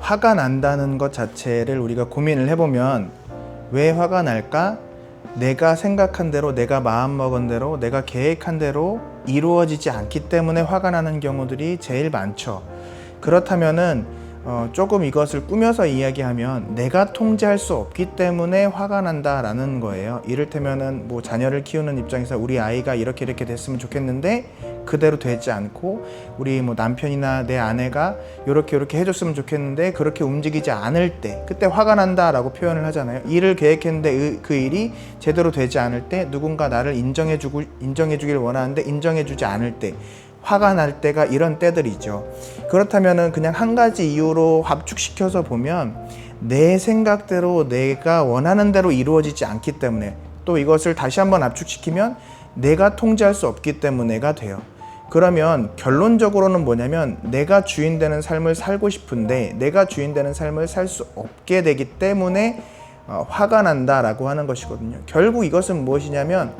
화가 난다는 것 자체를 우리가 고민을 해보면 왜 화가 날까? 내가 생각한 대로, 내가 마음먹은 대로, 내가 계획한 대로 이루어지지 않기 때문에 화가 나는 경우들이 제일 많죠. 그렇다면은 어, 조금 이것을 꾸며서 이야기하면 내가 통제할 수 없기 때문에 화가 난다라는 거예요. 이를테면은 뭐 자녀를 키우는 입장에서 우리 아이가 이렇게 이렇게 됐으면 좋겠는데 그대로 되지 않고 우리 뭐 남편이나 내 아내가 이렇게 이렇게 해줬으면 좋겠는데 그렇게 움직이지 않을 때 그때 화가 난다라고 표현을 하잖아요. 일을 계획했는데 그- 그 일이 제대로 되지 않을 때 누군가 나를 인정해주고 인정해주길 원하는데 인정해주지 않을 때 화가 날 때가 이런 때들이죠. 그렇다면은 그냥 한 가지 이유로 압축시켜서 보면 내 생각대로 내가 원하는 대로 이루어지지 않기 때문에 또 이것을 다시 한번 압축시키면 내가 통제할 수 없기 때문에가 돼요. 그러면 결론적으로는 뭐냐면 내가 주인 되는 삶을 살고 싶은데 내가 주인 되는 삶을 살 수 없게 되기 때문에 어, 화가 난다라고 하는 것이거든요. 결국 이것은 무엇이냐면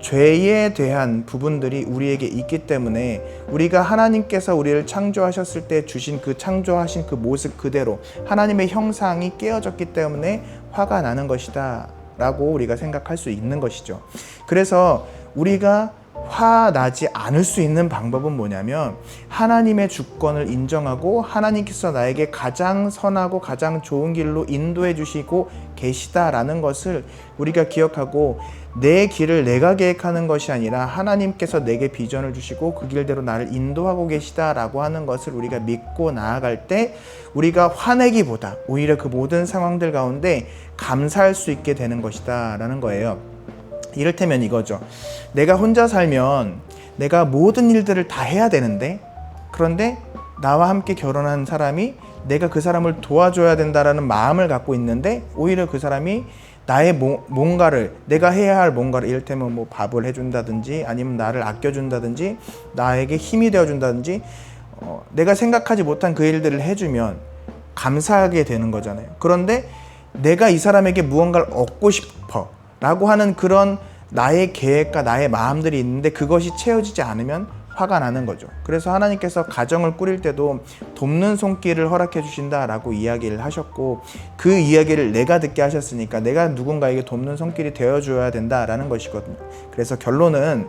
죄에 대한 부분들이 우리에게 있기 때문에 우리가 하나님께서 우리를 창조하셨을 때 주신 그 창조하신 그 모습 그대로 하나님의 형상이 깨어졌기 때문에 화가 나는 것이다 라고 우리가 생각할 수 있는 것이죠. 그래서 우리가 화나지 않을 수 있는 방법은 뭐냐면 하나님의 주권을 인정하고 하나님께서 나에게 가장 선하고 가장 좋은 길로 인도해 주시고 계시다라는 것을 우리가 기억하고 내 길을 내가 계획하는 것이 아니라 하나님께서 내게 비전을 주시고 그 길대로 나를 인도하고 계시다라고 하는 것을 우리가 믿고 나아갈 때 우리가 화내기보다 오히려 그 모든 상황들 가운데 감사할 수 있게 되는 것이다라는 거예요. 이를테면 이거죠. 내가 혼자 살면 내가 모든 일들을 다 해야 되는데 그런데 나와 함께 결혼한 사람이 내가 그 사람을 도와줘야 된다라는 마음을 갖고 있는데 오히려 그 사람이 나의 뭔가를 내가 해야 할 뭔가를 이를테면 뭐 밥을 해준다든지 아니면 나를 아껴준다든지 나에게 힘이 되어준다든지 어, 내가 생각하지 못한 그 일들을 해주면 감사하게 되는 거잖아요. 그런데 내가 이 사람에게 무언가를 얻고 싶어 라고 하는 그런 나의 계획과 나의 마음들이 있는데 그것이 채워지지 않으면 화가 나는 거죠. 그래서 하나님께서 가정을 꾸릴 때도 돕는 손길을 허락해 주신다라고 이야기를 하셨고 그 이야기를 내가 듣게 하셨으니까 내가 누군가에게 돕는 손길이 되어 줘야 된다라는 것이거든요. 그래서 결론은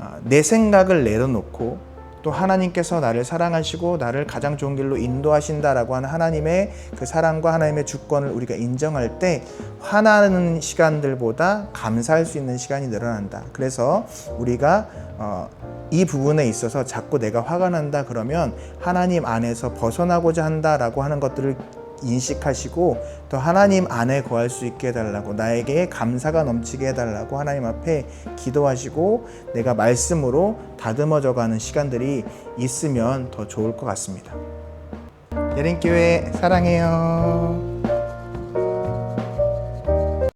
아, 내 생각을 내려놓고 또 하나님께서 나를 사랑하시고 나를 가장 좋은 길로 인도하신다라고 하는 하나님의 그 사랑과 하나님의 주권을 우리가 인정할 때 화나는 시간들보다 감사할 수 있는 시간이 늘어난다. 그래서 우리가 어, 이 부분에 있어서 자꾸 내가 화가 난다 그러면 하나님 안에서 벗어나고자 한다라고 하는 것들을 인식하시고 또 하나님 안에 거할 수 있게 해달라고 나에게 감사가 넘치게 해달라고 하나님 앞에 기도하시고 내가 말씀으로 다듬어져 가는 시간들이 있으면 더 좋을 것 같습니다. 예린교회 사랑해요.